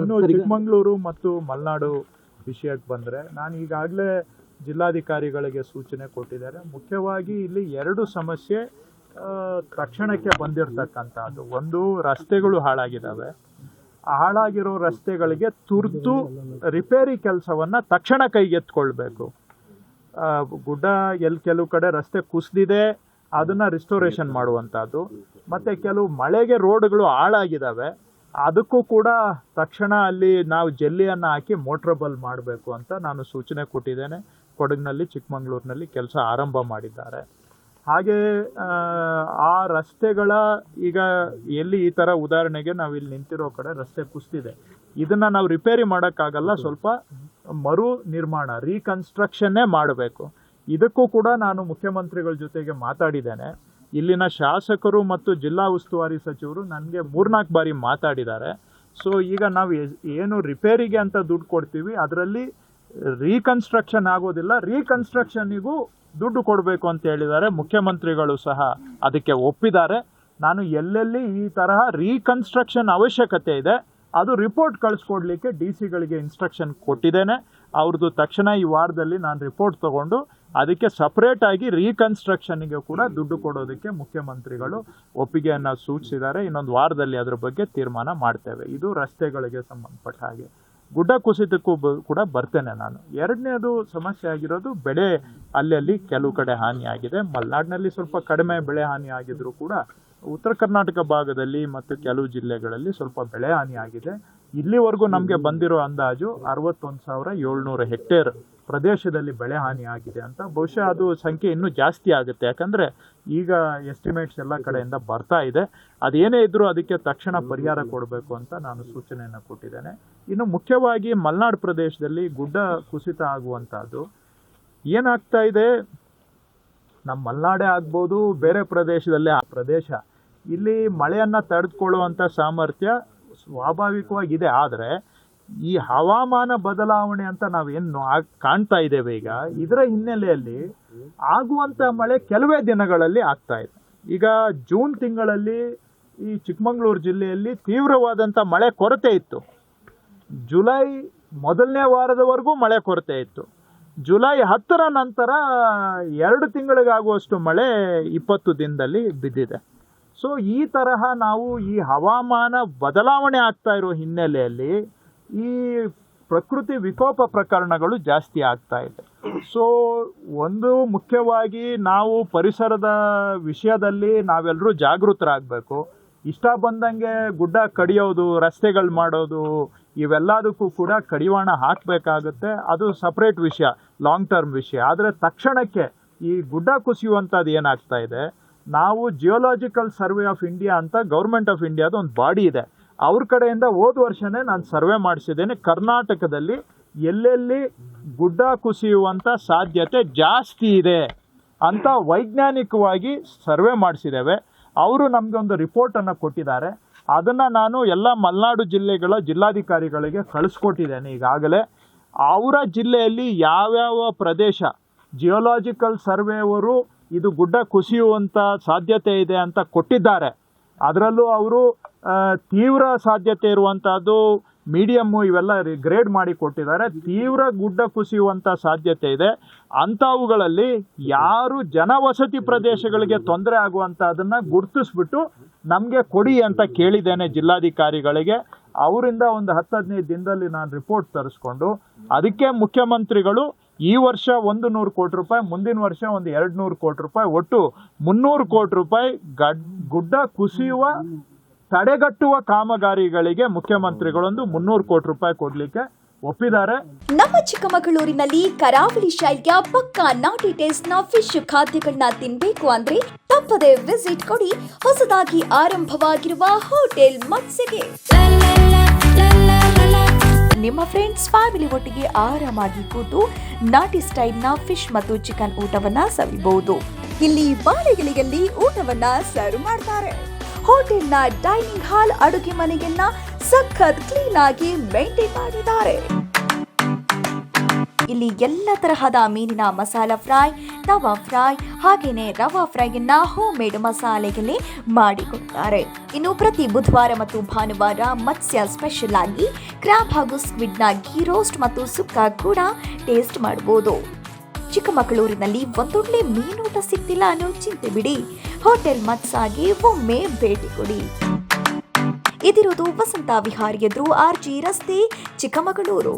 ಇನ್ನು ಚಿಕ್ಕಮಂಗ್ಳೂರು ಮತ್ತು ಮಲೆನಾಡು ವಿಷಯಕ್ಕೆ ಬಂದರೆ ನಾನು ಈಗಾಗಲೇ ಜಿಲ್ಲಾಧಿಕಾರಿಗಳಿಗೆ ಸೂಚನೆ ಕೊಟ್ಟಿದ್ದಾರೆ. ಮುಖ್ಯವಾಗಿ ಇಲ್ಲಿ ಎರಡು ಸಮಸ್ಯೆ ತಕ್ಷಣಕ್ಕೆ ಬಂದಿರತಕ್ಕಂಥದ್ದು ಒಂದು ರಸ್ತೆಗಳು ಹಾಳಾಗಿದ್ದಾವೆ. ಹಾಳಾಗಿರೋ ರಸ್ತೆಗಳಿಗೆ ತುರ್ತು ರಿಪೇರಿ ಕೆಲಸವನ್ನು ತಕ್ಷಣ ಕೈಗೆತ್ಕೊಳ್ಬೇಕು ಗುಡ್ಡ ಎಲ್ಲಿ ಕೆಲವು ಕಡೆ ರಸ್ತೆ ಕುಸಿದಿದೆ ಅದನ್ನು ರಿಸ್ಟೋರೇಷನ್ ಮಾಡುವಂಥದ್ದು ಮತ್ತು ಕೆಲವು ಮಳೆಗೆ ರೋಡ್ಗಳು ಹಾಳಾಗಿದ್ದಾವೆ. ಅದಕ್ಕೂ ಕೂಡ ತಕ್ಷಣ ಅಲ್ಲಿ ನಾವು ಜಲ್ಲಿಯನ್ನು ಹಾಕಿ ಮೋಟ್ರಬಲ್ ಮಾಡಬೇಕು ಅಂತ ನಾನು ಸೂಚನೆ ಕೊಟ್ಟಿದ್ದೇನೆ. ಕೊಡಗಿನಲ್ಲಿ ಚಿಕ್ಕಮಂಗ್ಳೂರಿನಲ್ಲಿ ಕೆಲಸ ಆರಂಭ ಮಾಡಿದ್ದಾರೆ. ಹಾಗೆ ಆ, ರಸ್ತೆಗಳ ಈಗ ಎಲ್ಲಿ ಈ ತರ ಉದಾಹರಣೆಗೆ ನಾವು ಇಲ್ಲಿ ನಿಂತಿರೋ ಕಡೆ ರಸ್ತೆ ಕುಸ್ತಿದೆ. ಇದನ್ನ ನಾವು ರಿಪೇರಿ ಮಾಡೋಕ್ಕಾಗಲ್ಲ ಸ್ವಲ್ಪ ಮರು ನಿರ್ಮಾಣ ರೀಕನ್ಸ್ಟ್ರಕ್ಷನ್ನೇ ಮಾಡಬೇಕು. ಇದಕ್ಕೂ ಕೂಡ ನಾನು ಮುಖ್ಯಮಂತ್ರಿಗಳ ಜೊತೆಗೆ ಮಾತಾಡಿದ್ದೇನೆ. ಇಲ್ಲಿನ ಶಾಸಕರು ಮತ್ತು ಜಿಲ್ಲಾ ಉಸ್ತುವಾರಿ ಸಚಿವರು ನನಗೆ ಮೂರ್ನಾಲ್ಕು ಬಾರಿ ಮಾತಾಡಿದ್ದಾರೆ. ಸೊ ಈಗ ನಾವು ಏನು ರಿಪೇರಿಗೆ ಅಂತ ದುಡ್ಡು ಕೊಡ್ತೀವಿ, ಅದರಲ್ಲಿ ರೀಕನ್ಸ್ಟ್ರಕ್ಷನ್ ಆಗೋದಿಲ್ಲ. ರೀಕನ್ಸ್ಟ್ರಕ್ಷನಿಗೂ ದುಡ್ಡು ಕೊಡಬೇಕು ಅಂತ ಹೇಳಿದ್ದಾರೆ. ಮುಖ್ಯಮಂತ್ರಿಗಳು ಸಹ ಅದಕ್ಕೆ ಒಪ್ಪಿದ್ದಾರೆ. ನಾನು ಎಲ್ಲೆಲ್ಲಿ ಈ ತರಹ ರೀಕನ್ಸ್ಟ್ರಕ್ಷನ್ ಅವಶ್ಯಕತೆ ಇದೆ, ಅದು ರಿಪೋರ್ಟ್ ಕಳಿಸ್ಕೊಡ್ಲಿಕ್ಕೆ ಡಿ ಸಿಗಳಿಗೆ ಇನ್ಸ್ಟ್ರಕ್ಷನ್ ಕೊಟ್ಟಿದ್ದೇನೆ. ಅವ್ರದ್ದು ತಕ್ಷಣ ಈ ವಾರದಲ್ಲಿ ನಾನು ರಿಪೋರ್ಟ್ ತಗೊಂಡು ಅದಕ್ಕೆ ಸಪ್ರೇಟ್ ಆಗಿ ರೀಕನ್ಸ್ಟ್ರಕ್ಷನ್ಗೆ ಕೂಡ ದುಡ್ಡು ಕೊಡೋದಕ್ಕೆ ಮುಖ್ಯಮಂತ್ರಿಗಳು ಒಪ್ಪಿಗೆಯನ್ನು ಸೂಚಿಸಿದ್ದಾರೆ. ಇನ್ನೊಂದು ವಾರದಲ್ಲಿ ಅದರ ಬಗ್ಗೆ ತೀರ್ಮಾನ ಮಾಡ್ತೇವೆ. ಇದು ರಸ್ತೆಗಳಿಗೆ ಸಂಬಂಧಪಟ್ಟ ಹಾಗೆ. ಗುಡ್ಡ ಕುಸಿತಕ್ಕೂ ಕೂಡ ಬರ್ತೇನೆ ನಾನು. ಎರಡನೇದು ಸಮಸ್ಯೆ ಆಗಿರೋದು ಬೆಳೆ ಅಲ್ಲಲ್ಲಿ ಕೆಲವು ಕಡೆ ಹಾನಿಯಾಗಿದೆ ಮಲೆನಾಡಿನಲ್ಲಿ ಸ್ವಲ್ಪ ಕಡಿಮೆ ಬೆಳೆ ಹಾನಿ ಆಗಿದ್ರೂ ಕೂಡ ಉತ್ತರ ಕರ್ನಾಟಕ ಭಾಗದಲ್ಲಿ ಮತ್ತು ಕೆಲವು ಜಿಲ್ಲೆಗಳಲ್ಲಿ ಸ್ವಲ್ಪ ಬೆಳೆ ಹಾನಿ ಆಗಿದೆ. ಇಲ್ಲಿವರೆಗೂ ನಮಗೆ ಬಂದಿರೋ ಅಂದಾಜು ಅರವತ್ತೊಂದು ಸಾವಿರ ಏಳ್ನೂರು ಹೆಕ್ಟೇರ್ ಪ್ರದೇಶದಲ್ಲಿ ಬೆಳೆ ಹಾನಿ ಆಗಿದೆ ಅಂತ. ಬಹುಶಃ ಅದು ಸಂಖ್ಯೆ ಇನ್ನೂ ಜಾಸ್ತಿ ಆಗುತ್ತೆ. ಯಾಕಂದರೆ ಈಗ ಎಸ್ಟಿಮೇಟ್ಸ್ ಎಲ್ಲ ಕಡೆಯಿಂದ ಬರ್ತಾ ಇದೆ. ಅದೇನೇ ಇದ್ರೂ ಅದಕ್ಕೆ ತಕ್ಷಣ ಪರಿಹಾರ ಕೊಡಬೇಕು ಅಂತ ನಾನು ಸೂಚನೆಯನ್ನು ಕೊಟ್ಟಿದ್ದೇನೆ. ಇನ್ನು ಮುಖ್ಯವಾಗಿ ಮಲ್ನಾಡು ಪ್ರದೇಶದಲ್ಲಿ ಗುಡ್ಡ ಕುಸಿತ ಆಗುವಂಥದ್ದು. ಏನಾಗ್ತಾ ಇದೆ? ನಮ್ಮ ಮಲೆನಾಡೇ ಆಗ್ಬೋದು, ಬೇರೆ ಪ್ರದೇಶದಲ್ಲಿ ಆ ಪ್ರದೇಶ. ಇಲ್ಲಿ ಮಳೆಯನ್ನ ತಡೆದುಕೊಳ್ಳುವಂತ ಸಾಮರ್ಥ್ಯ ಸ್ವಾಭಾವಿಕವಾಗಿದೆ ಆದರೆ ಈ ಹವಾಮಾನ ಬದಲಾವಣೆ ಅಂತ ನಾವೇನು ಕಾಣ್ತಾ ಇದ್ದೇವೆ ಈಗ. ಇದರ ಹಿನ್ನೆಲೆಯಲ್ಲಿ ಆಗುವಂತ ಮಳೆ ಕೆಲವೇ ದಿನಗಳಲ್ಲಿ ಆಗ್ತಾ ಇದೆ. ಈಗ ಜೂನ್ ತಿಂಗಳಲ್ಲಿ ಈ ಚಿಕ್ಕಮಗಳೂರು ಜಿಲ್ಲೆಯಲ್ಲಿ ತೀವ್ರವಾದಂತ ಮಳೆ ಕೊರತೆ ಇತ್ತು. ಜುಲೈ ಮೊದಲನೇ ವಾರದವರೆಗೂ ಮಳೆ ಕೊರತೆ ಇತ್ತು. ಜುಲೈ ಹತ್ತರ ನಂತರ ಎರಡು ತಿಂಗಳಿಗಾಗುವಷ್ಟು ಮಳೆ ಇಪ್ಪತ್ತು ದಿನದಲ್ಲಿ ಬಿದ್ದಿದೆ. ಸೊ ಈ ತರಹ ನಾವು ಈ ಹವಾಮಾನ ಬದಲಾವಣೆ ಆಗ್ತಾ ಇರೋ ಹಿನ್ನೆಲೆಯಲ್ಲಿ ಈ ಪ್ರಕೃತಿ ವಿಕೋಪ ಪ್ರಕರಣಗಳು ಜಾಸ್ತಿ ಆಗ್ತಾ ಇದೆ. ಸೊ ಒಂದು ಮುಖ್ಯವಾಗಿ ನಾವು ಪರಿಸರದ ವಿಷಯದಲ್ಲಿ ನಾವೆಲ್ಲರೂ ಜಾಗೃತರಾಗಬೇಕು. ಇಷ್ಟ ಬಂದಂಗೆ ಗುಡ್ಡ ಕಡಿಯೋದು, ರಸ್ತೆಗಳು ಮಾಡೋದು, ಇವೆಲ್ಲದಕ್ಕೂ ಕೂಡ ಕಡಿವಾಣ ಹಾಕಬೇಕಾಗುತ್ತೆ. ಅದು ಸಪ್ರೇಟ್ ವಿಷಯ ಲಾಂಗ್ ಟರ್ಮ್ ವಿಷಯ. ಆದರೆ ತಕ್ಷಣಕ್ಕೆ ಈ ಗುಡ್ಡ ಕುಸಿಯುವಂಥದ್ದು ಏನಾಗ್ತಾ ಇದೆ? ನಾವು ಜಿಯೋಲಾಜಿಕಲ್ ಸರ್ವೆ ಆಫ್ ಇಂಡಿಯಾ ಅಂತ ಗೌರ್ಮೆಂಟ್ ಆಫ್ ಇಂಡಿಯಾದ ಒಂದು ಬಾಡಿ ಇದೆ. ಅವ್ರ ಕಡೆಯಿಂದ ಹೋದ ವರ್ಷನೇ ನಾನು ಸರ್ವೆ ಮಾಡಿಸಿದ್ದೇನೆ. ಕರ್ನಾಟಕದಲ್ಲಿ ಎಲ್ಲೆಲ್ಲಿ ಗುಡ್ಡ ಕುಸಿಯುವಂಥ ಸಾಧ್ಯತೆ ಜಾಸ್ತಿ ಇದೆ ಅಂತ ವೈಜ್ಞಾನಿಕವಾಗಿ ಸರ್ವೆ ಮಾಡಿಸಿದ್ದೇವೆ. ಅವರು ನಮಗೆ ಒಂದು ರಿಪೋರ್ಟನ್ನು ಕೊಟ್ಟಿದ್ದಾರೆ. ಅದನ್ನು ನಾನು ಎಲ್ಲ ಮಲೆನಾಡು ಜಿಲ್ಲೆಗಳ ಜಿಲ್ಲಾಧಿಕಾರಿಗಳಿಗೆ ಕಳಿಸ್ಕೊಟ್ಟಿದ್ದೇನೆ ಈಗಾಗಲೇ. ಅವರ ಜಿಲ್ಲೆಯಲ್ಲಿ ಯಾವ್ಯಾವ ಪ್ರದೇಶ ಜಿಯೋಲಾಜಿಕಲ್ ಸರ್ವೆಯವರು ಇದು ಗುಡ್ಡ ಕುಸಿಯುವಂಥ ಸಾಧ್ಯತೆ ಇದೆ ಅಂತ ಕೊಟ್ಟಿದ್ದಾರೆ. ಅದರಲ್ಲೂ ಅವರು ತೀವ್ರ ಸಾಧ್ಯತೆ ಇರುವಂತಹದ್ದು ಮೀಡಿಯಮ್ಮು ಇವೆಲ್ಲ ಗ್ರೇಡ್ ಮಾಡಿ ಕೊಟ್ಟಿದ್ದಾರೆ. ತೀವ್ರ ಗುಡ್ಡ ಕುಸಿಯುವಂತ ಸಾಧ್ಯತೆ ಇದೆ. ಅಂಥವುಗಳಲ್ಲಿ ಯಾರು ಜನವಸತಿ ಪ್ರದೇಶಗಳಿಗೆ ತೊಂದರೆ ಆಗುವಂತಹದನ್ನ ಗುರುತಿಸ್ಬಿಟ್ಟು ನಮಗೆ ಕೊಡಿ ಅಂತ ಕೇಳಿದ್ದೇನೆ ಜಿಲ್ಲಾಧಿಕಾರಿಗಳಿಗೆ. ಅವರಿಂದ ಒಂದು ಹತ್ತು ಹದಿನೈದು ದಿನದಲ್ಲಿ ನಾನು ರಿಪೋರ್ಟ್ ತರಿಸ್ಕೊಂಡು, ಅದಕ್ಕೆ ಮುಖ್ಯಮಂತ್ರಿಗಳು ಈ ವರ್ಷ ಒಂದು ನೂರು ಕೋಟಿ ರೂಪಾಯಿ, ಮುಂದಿನ ವರ್ಷ ಒಂದು ಎರಡು ನೂರು ಕೋಟಿ ರೂಪಾಯಿ, ಒಟ್ಟು ಮುನ್ನೂರು ಕೋಟಿ ರೂಪಾಯಿ ಗಡ್, ಗುಡ್ಡ ಕುಸಿಯುವ ತಡೆಗಟ್ಟುವ ಕಾಮಗಾರಿಗಳಿಗೆ ಮುಖ್ಯಮಂತ್ರಿಗಳೊಂದು ಮುನ್ನೂರು ಕೋಟಿ ರೂಪಾಯಿ ಕೊಡ್ಲಿಕ್ಕೆ ಒಪ್ಪಿದ್ದಾರೆ. ನಮ್ಮ ಚಿಕ್ಕಮಗಳೂರಿನಲ್ಲಿ ಕರಾವಳಿ ಶೈಲಿಯ ಪಕ್ಕಾ ನಾಟಿ ಟೇಸ್ಟ್ನ ಫಿಶ್ ಖಾದ್ಯಗಳನ್ನ ತಿನ್ಬೇಕು ಅಂದ್ರೆ ತಪ್ಪದೆ ವಿಸಿಟ್ ಕೊಡಿ. ಹೊಸದಾಗಿ ಆರಂಭವಾಗಿರುವ ಹೋಟೆಲ್ ಮತ್ಸೆಗೆ ನಿಮ್ಮ ಫ್ರೆಂಡ್ಸ್ ಫ್ಯಾಮಿಲಿ ಒಟ್ಟಿಗೆ ಆರಾಮಾಗಿ ಕೂತು ನಾಟಿ ಸ್ಟೈಲ್ನ ಫಿಶ್ ಮತ್ತು ಚಿಕನ್ ಊಟವನ್ನ ಸವಿಬಹುದು. ಇಲ್ಲಿ ಬಾಳೆಗಿಳಿಯಲ್ಲಿ ಊಟವನ್ನ ಸರ್ವ್ ಮಾಡ್ತಾರೆ. ಹೋಟೆಲ್ನ ಡೈನಿಂಗ್ ಹಾಲ್ ಅಡುಗೆ ಮನೆಯನ್ನ ಸಖತ್ ಕ್ಲೀನ್ ಆಗಿ ಮೇಂಟೈನ್ ಮಾಡಿದ್ದಾರೆ. ಇಲ್ಲಿ ಎಲ್ಲ ತರಹದ ಮೀನಿನ ಮಸಾಲ ಫ್ರೈ, ತವಾ ಫ್ರೈ ಹಾಗೆಯೇ ರವಾ ಫ್ರೈಯನ್ನ ಹೋಮ್ ಮೇಡ್ ಮಸಾಲೆಗಳೇ ಮಾಡಿಕೊಡ್ತಾರೆ. ಇನ್ನು ಪ್ರತಿ ಬುಧವಾರ ಮತ್ತು ಭಾನುವಾರ ಮತ್ಸ್ಯ ಸ್ಪೆಷಲ್ ಆಗಿ ಕ್ರ್ಯಾಬ್ ಹಾಗೂ ಸ್ಕ್ವಿಡ್ನ ಗೀ ರೋಸ್ಟ್ ಮತ್ತು ಸುಕ್ಕ ಕೂಡ ಟೇಸ್ಟ್ ಮಾಡಬಹುದು ಚಿಕ್ಕಮಗಳೂರಿನಲ್ಲಿ ಒಂದೊಳ್ಳೆ ಮೀನೂಟ ಸಿಗ್ತಿಲ್ಲ ಅನ್ನೋ ಚಿಂತೆ ಬಿಡಿ. ಹೋಟೆಲ್ ಮತ್ಸಾಗಿ ಒಮ್ಮೆ ಭೇಟಿ ಕೊಡಿ. ಇದಿರೋದು ವಸಂತ ವಿಹಾರ್ ಎದುರು ಆರ್ ಜಿ ರಸ್ತೆ, ಚಿಕ್ಕಮಗಳೂರು.